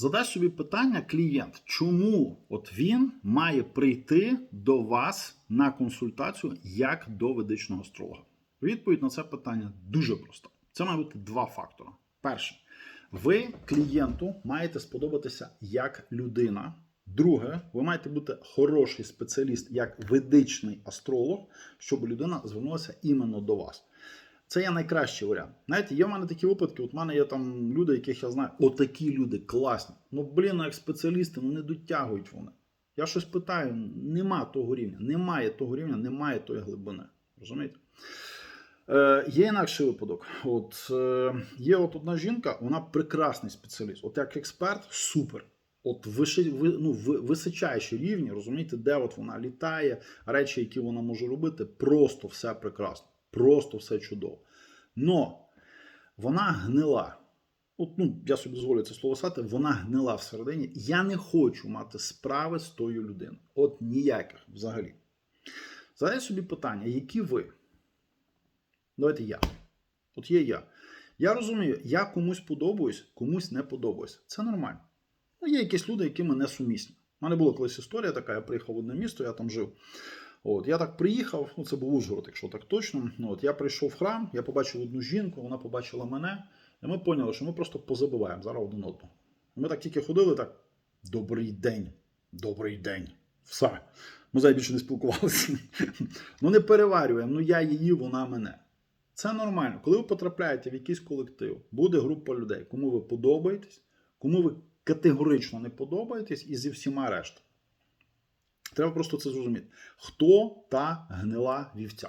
Задай собі питання клієнт, чому от він має прийти до вас на консультацію як до ведичного астролога? Відповідь на це питання дуже проста. Це має бути два фактори. Перше, ви клієнту маєте сподобатися як людина. Друге, ви маєте бути хороший спеціаліст як ведичний астролог, щоб людина звернулася іменно до вас. Це є найкращий варіант. Знаєте, є в мене такі випадки. От в мене є там люди, яких я знаю. Отакі люди класні. Ну, блін, ну, як спеціалісти, ну не дотягують вони. Я щось питаю, нема того рівня, немає того рівня, немає тої глибини. Розумієте? Е, є інакший випадок. От, е, є от одна жінка, вона прекрасний спеціаліст. От як експерт, супер. От виши, ви, ну, височайші рівні, розумієте, де от вона літає, речі, які вона може робити, просто все прекрасно, просто все чудово. Но вона гнила. От, ну, я собі дозволю це слово сказати, вона гнила всередині. Я не хочу мати справи з тою людиною. От ніяких взагалі. Задай собі питання, які ви? Давайте я. От є я. Я розумію, я комусь подобаюсь, комусь не подобаюсь. Це нормально. Ну, є якісь люди, які мене сумісні. У мене була колись історія така, я приїхав в одне місто, я там жив. От, я так приїхав, ну це був Ужгород, якщо так точно. Ну, От, я прийшов в храм, я побачив одну жінку, вона побачила мене, і ми поняли, що ми просто позабуваємо зараз один одного. Ми так тільки ходили, так. Добрий день, добрий день. Все. Ми зараз більше не спілкувалися. Ну не переварюємо, ну я її, вона мене. Це нормально. Коли ви потрапляєте в якийсь колектив, буде група людей, кому ви подобаєтесь, кому ви категорично не подобаєтесь, і зі всіма решта. Треба просто це зрозуміти. Хто та гнила вівця?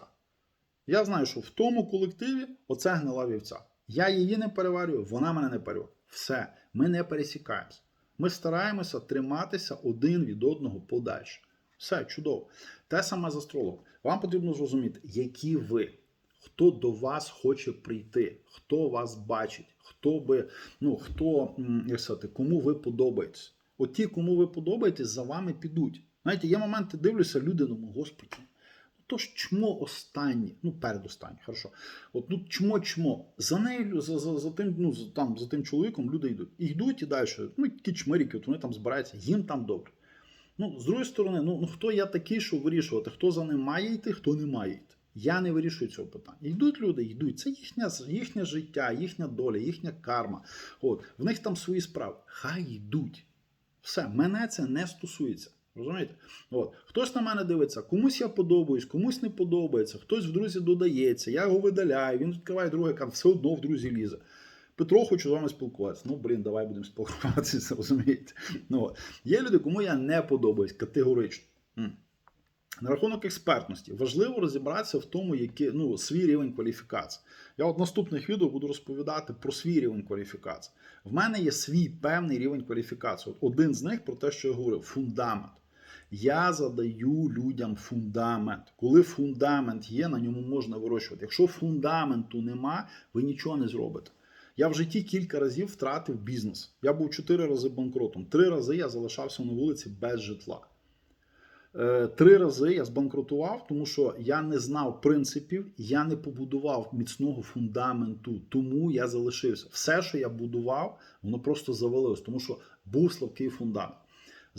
Я знаю, що в тому колективі оце гнила вівця. Я її не переварюю, вона мене не переварює. Все, ми не пересікаємося. Ми стараємося триматися один від одного подальше. Все, чудово. Те саме з астрологом. Вам потрібно зрозуміти, які ви, хто до вас хоче прийти, хто вас бачить, хто би, ну хто, як сказати, кому ви подобаєтесь. От ті, кому ви подобаєтесь, за вами підуть. Знаєте, є моменти, дивлюся, люди думаю, господи, ну то ж чмо останнє, ну передостаннє, хорошо. От ну чмо чмо. За нею, за, за, за тим, ну за, там, за тим чоловіком люди йдуть. Йдуть і далі. Ну, такі чмиріки, от вони там збираються, їм там добре. Ну, з другої сторони, ну, ну хто я такий, щоб вирішувати, хто за ним має йти, хто не має йти. Я не вирішую цього питання. Йдуть люди, йдуть. Це їхнє, їхнє життя, їхня доля, їхня карма. От, в них там свої справи. Хай йдуть. Все, мене це не стосується. Розумієте? От. Хтось на мене дивиться, комусь я подобаюсь, комусь не подобається, хтось в друзі додається, я його видаляю, він відкриває другий аккаунт, все одно в друзі лізе. Петро, хочу з вами спілкуватися. Ну, блін, давай будемо спілкуватися, розумієте? Ну, от. Є люди, кому я не подобаюсь категорично. На рахунок експертності важливо розібратися в тому, який ну, свій рівень кваліфікації. Я от в наступних відео буду розповідати про свій рівень кваліфікації. В мене є свій певний рівень кваліфікації. От один з них про те, що я говорив, фундамент. Я задаю людям фундамент. Коли фундамент є, на ньому можна вирощувати. Якщо фундаменту нема, ви нічого не зробите. Я в житті кілька разів втратив бізнес. Я був чотири рази банкротом. Три рази я залишався на вулиці без житла. Е, Три рази я збанкрутував, тому що я не знав принципів, я не побудував міцного фундаменту, тому я залишився. Все, що я будував, воно просто завалилось, тому що був слабкий фундамент.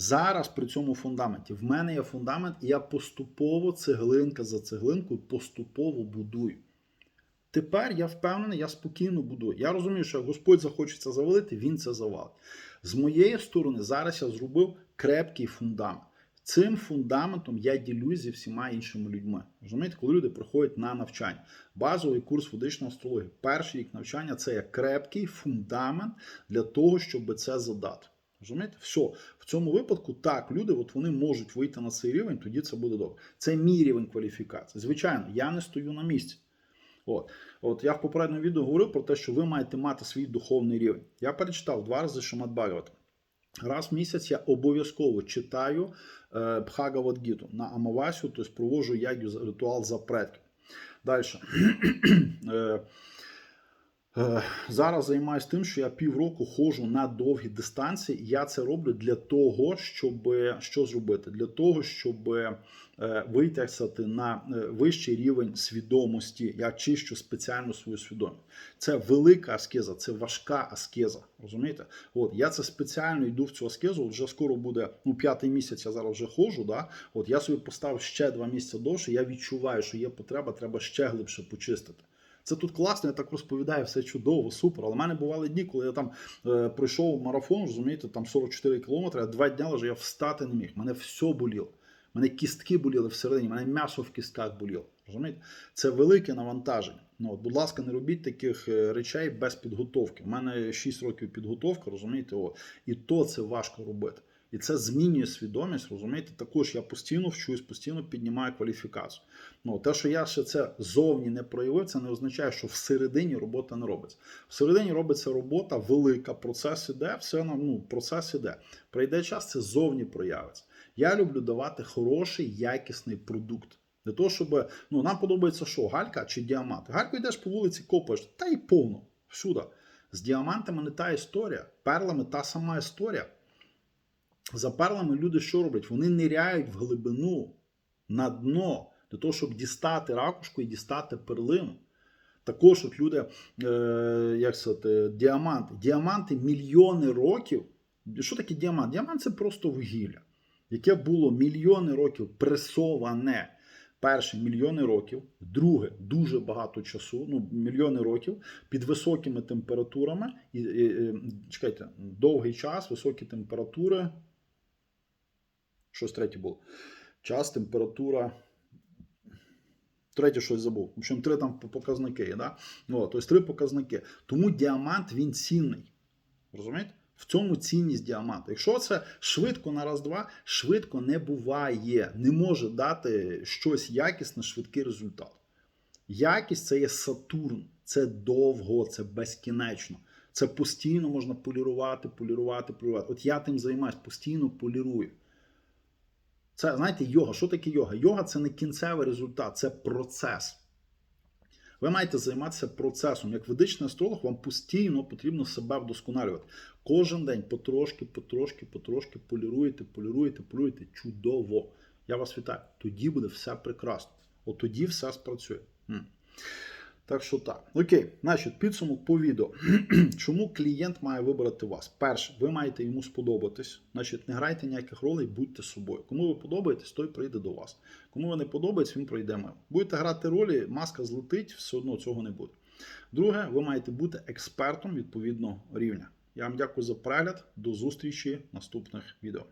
Зараз при цьому фундаменті в мене є фундамент, і я поступово цеглинка за цеглинкою поступово будую. Тепер я впевнений, я спокійно будую. Я розумію, що Господь захочеться завалити, він це завалить. З моєї сторони, зараз я зробив крепкий фундамент. Цим фундаментом я ділюсь зі всіма іншими людьми. Розумієте, коли люди приходять на навчання, базовий курс ведичної астрології, перший рік навчання це як крепкий фундамент для того, щоб це задати. Розумієте? Все. В цьому випадку так, люди от вони можуть вийти на цей рівень, тоді це буде добре. Це мій рівень кваліфікації. Звичайно, я не стою на місці. От. От я в попередньому відео говорив про те, що ви маєте мати свій духовний рівень. Я перечитав два рази Шамат Бхагавата. Раз в місяць я обов'язково читаю е, Бхагавадгіту на Амавасю, тобто проводжу ягю ритуал за предків. Далі. Е, Зараз займаюся тим, що я півроку ходжу на довгі дистанції. Я це роблю для того, щоб що зробити? Для того, щоб е, витягти на е, вищий рівень свідомості. Я чищу спеціально свою свідомість. Це велика аскеза, це важка аскеза. Розумієте? От я це спеціально йду в цю аскезу. Вже скоро буде ну п'ятий місяць. Я зараз вже ходжу. Да? От я собі поставив ще два місяці довше. Я відчуваю, що є потреба, треба ще глибше почистити. Це тут класно, я так розповідаю, все чудово, супер. Але в мене бували дні, коли я там е, пройшов марафон, розумієте, там 44 кілометри, а два дня лежав, я встати не міг. Мене все боліло. Мене кістки боліли всередині, мене м'ясо в кістках боліло. Розумієте? Це велике навантаження. Ну, от, будь ласка, не робіть таких е, речей без підготовки. У мене 6 років підготовка, розумієте, о, і то це важко робити. І це змінює свідомість, розумієте? Також я постійно вчусь, постійно піднімаю кваліфікацію. Ну, те, що я ще це зовні не проявив, це не означає, що всередині робота не робиться. Всередині робиться робота велика, процес іде, все ну, процес іде. Прийде час, це зовні проявиться. Я люблю давати хороший, якісний продукт. Для того, щоб ну, нам подобається що? Галька чи діамант? Гальку йдеш по вулиці, копаєш, та й повно. Всюди. З діамантами не та історія, перлами та сама історія. За перлами люди що роблять? Вони ниряють в глибину на дно для того, щоб дістати ракушку і дістати перлину. Також от люди, е, як сказати, діаманти. Діаманти мільйони років. Що таке діамант? Діамант це просто вугілля, яке було мільйони років пресоване. Перше мільйони років, друге дуже багато часу, ну мільйони років під високими температурами. І, і, і, чекайте, довгий час, високі температури. Щось третє було. Час, температура. Третє щось забув. В общем, три там показники. Да? Ну, тобто три показники. Тому діамант він цінний. Розумієте? В цьому цінність діаманта. Якщо це швидко на раз-два, швидко не буває. Не може дати щось якісне, швидкий результат. Якість це є Сатурн, це довго, це безкінечно. Це постійно можна полірувати, полірувати, полірувати. От я тим займаюся, постійно полірую. Це, знаєте, йога. Що таке йога? Йога це не кінцевий результат, це процес. Ви маєте займатися процесом. Як ведичний астролог, вам постійно потрібно себе вдосконалювати. Кожен день потрошки, потрошки, потрошки поліруєте, поліруєте, поліруєте. Чудово. Я вас вітаю. Тоді буде все прекрасно. От тоді все спрацює. Так що так. Окей, значить, підсумок по відео. Чому клієнт має вибрати вас? Перше, ви маєте йому сподобатись. Значить, не грайте ніяких ролей, будьте собою. Кому ви подобаєтесь, той прийде до вас. Кому ви не подобається, він пройде мимо. Будете грати ролі, маска злетить, все одно цього не буде. Друге, ви маєте бути експертом відповідного рівня. Я вам дякую за перегляд. До зустрічі в наступних відео.